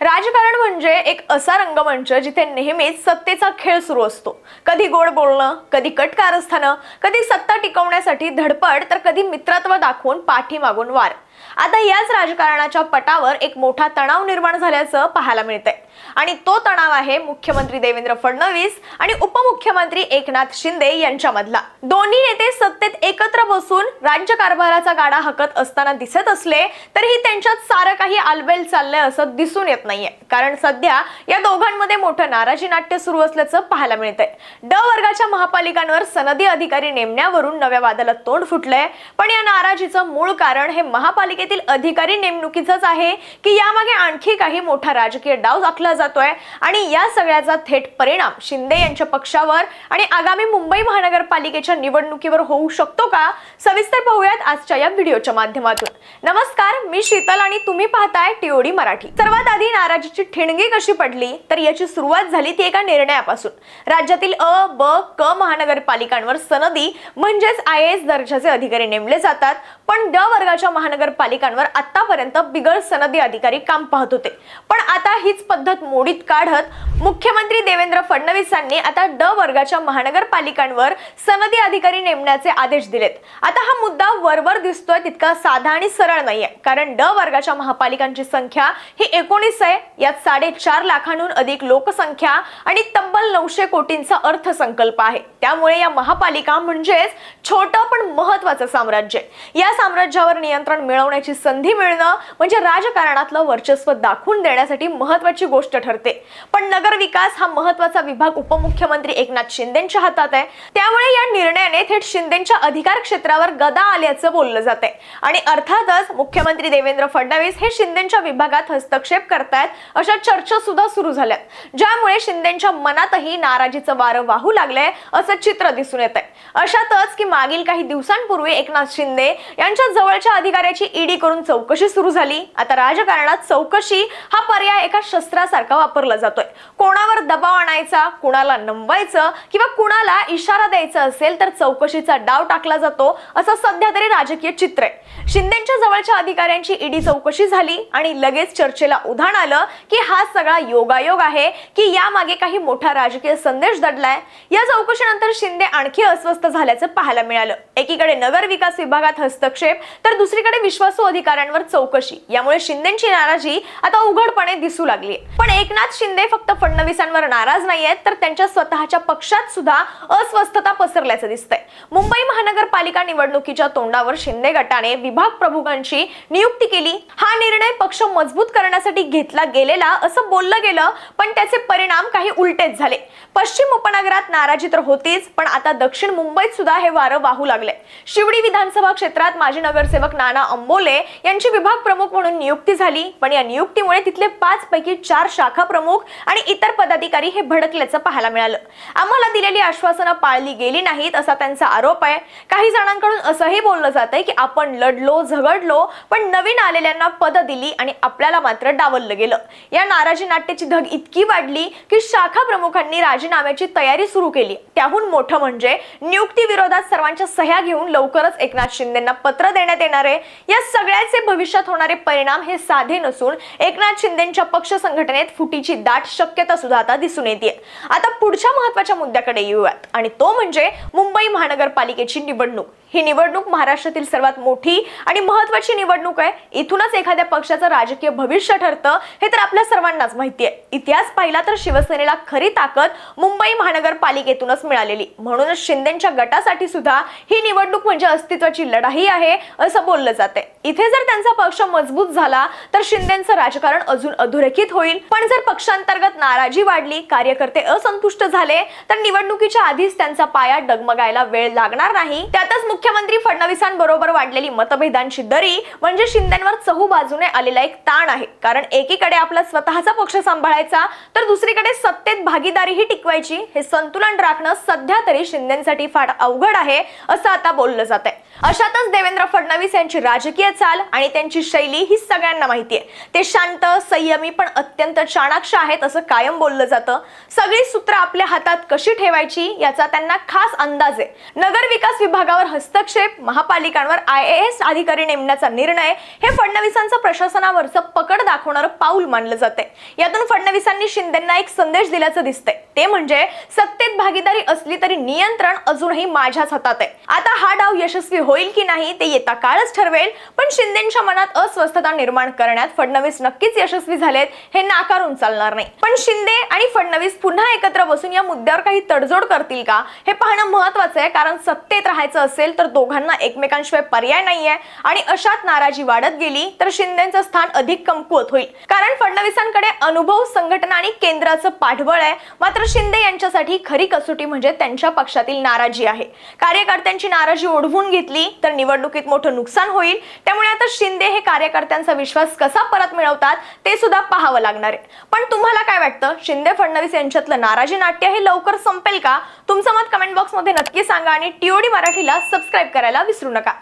राजकारण म्हणजे एक असा रंगमंच जिथे नेहमीच सत्तेचा खेळ सुरू असतो. कधी गोड बोलणं कधी कट कारस्थानं कधी सत्ता टिकवण्यासाठी धडपड तर कधी मित्रत्व दाखवून पाठी मागून वार. आता याच राजकारणाच्या पटावर एक मोठा तणाव निर्माण झाल्याचं पाहायला मिळतंय. आणि तो तणाव आहे मुख्यमंत्री देवेंद्र फडणवीस आणि उपमुख्यमंत्री एकनाथ शिंदे यांच्यामधला. दोन्ही नेते सत्तेत एकत्र बसून राज्य कारभाराचा गाडा हकत असताना दिसत असले तरीही त्यांच्यात सारं काही आलबेल चाललंय असं दिसून येत नाहीये. कारण सध्या या दोघांमध्ये मोठं नाराजी नाट्य सुरू असल्याचं पाहायला मिळतंय. ड वर्गाच्या महापालिकांवर सनदी अधिकारी नेमण्यावरून नव्या वादाला तोंड फुटलंय. पण या नाराजीचं मूळ कारण हे महापालिकेतील अधिकारी नेमणुकीचंच आहे की यामागे आणखी काही मोठा राजकीय डाव दाखला जातोय आणि या सगळ्याचा थेट परिणाम शिंदे यांच्या पक्षावर आणि आगामी मुंबई महानगरपालिकेच्या निवडणुकीवर होऊ शकतो का? सविस्तर पाहूयात आजच्या या व्हिडिओच्या माध्यमातून. नमस्कार मी शीतल आणि तुम्ही पाहताय टीओडी मराठी. सर्वात आधी नाराजीची ठिणगी कशी पडली तर याची सुरुवात झाली ती एका निर्णयापासून. राज्यातील अ ब क महानगरपालिकांवर सनदी म्हणजेच आय एस दर्जाचे अधिकारी नेमले जातात. पण ड वर्गाच्या महानगरपालिकांवर आतापर्यंत बिगर सनदी अधिकारी काम पाहत होते. पण आता हीच पद्धत मोडीत काढत मुख्यमंत्री देवेंद्र फडणवीसांनी आता ड वर्गाच्या महानगरपालिकांवर सनदी अधिकारी नेमण्याचे आदेश दिलेत. आता हा मुद्दा वरवर दिसतोय तितका साधा आणि सरळ नाहीये. कारण ड वर्गाच्या महापालिकांची संख्या ही एकोणीस आहे. यात साडेचार लाखांहून अधिक लोकसंख्या आणि तब्बल नऊशे कोटींचा अर्थसंकल्प आहे. त्यामुळे या महापालिका म्हणजेच छोटं पण महत्वाचं साम्राज्य या साम्राज्यावर नियंत्रण मिळवण्याची संधी मिळणं म्हणजे राजकारणातलं वर्चस्व दाखवून देण्यासाठी महत्वाची गोष्ट ठरते. पण नगर विकास हा महत्त्वाचा विभाग उपमुख्यमंत्री एकनाथ शिंदेच्या हातात आहे. त्यामुळे या निर्णयाने थेट शिंदेच्या अधिकार क्षेत्रावर गदा आल्याचं बोललं जाते आणि अर्थातच मुख्यमंत्री देवेंद्र फडणवीस हे शिंदेच्या विभागात हस्तक्षेप करतात आहेत. अशा चर्चा सुद्धा सुरू झाल्यात. ज्यामुळे शिंदेच्या मनातही नाराजीचं वारं वाहू लागलंय असं चित्र दिसून येत आहे अशातच की मागील काही दिवसांपूर्वी एकनाथ शिंदे यांच्या जवळच्या अधिकाऱ्याची ईडी करून चौकशी सुरू झाली. आता राजकारणात चौकशी हा पर्याय एका शस्त्रासारखा वापरला जातोय. कोणावर दबाव आणायचा कुणाला नमवायचं किंवा कुणाला इशारा द्यायचा असेल तर चौकशीचा डाव टाकला जातो असं सध्या तरी राजकीय चित्र आहे. शिंदेच्या जवळच्या अधिकाऱ्यांची ईडी चौकशी झाली आणि लगेच चर्चेला उधाण आलं की हा सगळा योगायोग आहे की यामागे काही मोठा राजकीय संदेश दडलाय. या चौकशीनंतर शिंदे आणखी अस्वस्थ झाल्याचं पाहायला मिळालं. एकीकडे नगर विकास विभागात हस्तक्षेप तर दुसरीकडे विश्वासू अधिकाऱ्यांवर चौकशी. यामुळे शिंदेची नाराजी आता उघडपणे दिसू लागली. पण एकनाथ शिंदे फक्त फडणवीसांवर नाराज नाहीयेत तर त्यांच्या स्वतःच्या पक्षात सुद्धा अस्वस्थता पसरल्याचं दिसतंय. मुंबई महानगरपालिका निवडणुकीच्या तोंडावर शिंदे गटाने विभाग प्रमुखांची नियुक्ती केली. हा निर्णय पक्ष मजबूत करण्यासाठी घेतला गेलेला असं बोललं गेलं पण त्याचे परिणाम काही उलटेच झाले. पश्चिम उपनगरात नाराजी तर होतीच पण आता दक्षिण मुंबईत सुद्धा हे वारं वाहू लागले. शिवडी विधानसभा क्षेत्रात माजी नगरसेवक नाना अंबोले यांची विभाग प्रमुख म्हणून नियुक्ती झाली पण या नियुक्तीमुळे तिथले पाच पैकी चार शाखा प्रमुख आणि इतर पदाधिकारी हे भडकल्याचं पाहायला मिळालं. आम्हाला दिलेली आश्वासनं पाळली गेली नाहीत असा त्यांचा आरोप आहे. काही जणांकडून असंही बोललं जात आहे की आपण लढलो झगडलो पण नवीन आलेल्यांना पद दिली आणि आपल्याला मात्र डावललं गेलं. या नाराजी नाट्याची धग इतकी वाढली की शाखा प्रमुखांनी राजीनाम्याची तयारी सुरू केली. त्याहून मोठं म्हणजे नियुक्ती विरोधात सर्वांच्या सह्या घेऊन लवकरच एकनाथ शिंदेना पत्र देण्यात येणार आहे. या सगळ्याचे भविष्यात होणारे परिणाम हे साधे नसून एकनाथ शिंदेच्या पक्ष संघटनेत फुटीची दाट शक्यता सुद्धा आता दिसून येते आता पुढच्या महत्त्वाच्या मुद्द्याकडे येऊयात. आणि तो म्हणजे मुंबई महानगरपालिकेची निवडणूक. ही निवडणूक महाराष्ट्रातील सर्वात मोठी आणि महत्वाची निवडणूक आहे. इथूनच एखाद्या पक्षाचं राजकीय भविष्य ठरतं. हे तर आपल्या सर्वांनाच माहिती आहे. इतिहास पाहिला तर शिवसेनेला खरी ताकद मुंबई महानगरपालिकेतूनच मिळालेली. म्हणूनच शिंदेच्या गटासाठी सुद्धा ही निवडणूक म्हणजे अस्तित्वाची लढाई आहे असं बोललं जाते इथे जर त्यांचा पक्ष मजबूत झाला तर शिंदेचं राजकारण अजून अधोरेखित होईल. पण जर पक्षांतर्गत नाराजी वाढली कार्यकर्ते असंतुष्ट झाले तर निवडणुकीच्या आधीच त्यांचा पाया डगमगायला वेळ लागणार नाही. त्यातच मुख्यमंत्री फडणवीसांबरोबर वाढलेली मतभेदांची दरी म्हणजे शिंदेवर चहू बाजूने आलेला एक ताण आहे. कारण एकीकडे आपला स्वतःचा पक्ष सांभाळायचा तर दुसरीकडे सत्तेत भागीदारीही टिकवायची. हे संतुलन राखणं सध्या तरी शिंदेसाठी फार अवघड आहे असं आता बोललं जात आहे अशातच देवेंद्र फडणवीस यांची राजकीय चाल आणि त्यांची शैली ही सगळ्यांना माहिती आहे ते शांत संयमी पण अत्यंत चाणाक्ष आहेत असं कायम बोललं जातं. सगळी सूत्र आपल्या हातात कशी ठेवायची याचा त्यांना खास अंदाज आहे. नगर विकास विभागावर हस्तक्षेप महापालिकांवर आय एस अधिकारी नेमण्याचा निर्णय हे फडणवीसांचं प्रशासनावरचं पकड दाखवणारं पाऊल मानलं जाते यातून फडणवीसांनी शिंदेना एक संदेश दिल्याचं दिसतंय. ते म्हणजे सत्तेत भागीदारी असली तरी नियंत्रण अजूनही माझ्याच हातात आहे. आता हा डाव यशस्वी होईल की नाही ते येता काळच ठरवेल. पण शिंदेच्या मनात अस्वस्थता निर्माण करण्यात फडणवीस नक्कीच यशस्वी झालेत हे नाकारून चालणार नाही. पण शिंदे आणि फडणवीस पुन्हा एकत्र बसून या मुद्द्यावर काही तडजोड करतील का हे पाहणं महत्वाचं आहे कारण सत्तेत राहायचं असेल तर दोघांना एकमेकांशिवाय पर्याय नाहीये. आणि अशात नाराजी वाढत गेली तर शिंदेचं स्थान अधिक कमकुवत होईल. कारण फडणवीसांकडे अनुभव संघटना आणि केंद्राचं पाठबळ आहे. मात्र शिंदे यांच्यासाठी खरी कसोटी म्हणजे त्यांच्या पक्षातील नाराजी आहे. कार्यकर्त्यांची नाराजी ओढवून घेतली घेतली तर निवडणुकीत मोठं नुकसान होईल. त्यामुळे आता शिंदे हे कार्यकर्त्यांचा विश्वास कसा परत मिळवतात ते सुद्धा पाहावं लागणार आहे. पण तुम्हाला काय वाटतं? शिंदे फडणवीस यांच्यातलं नाराजी नाट्य हे लवकर संपेल का? तुमचं मत कमेंट बॉक्समध्ये नक्की सांगा आणि टीओडी मराठीला सबस्क्राईब करायला विसरू नका.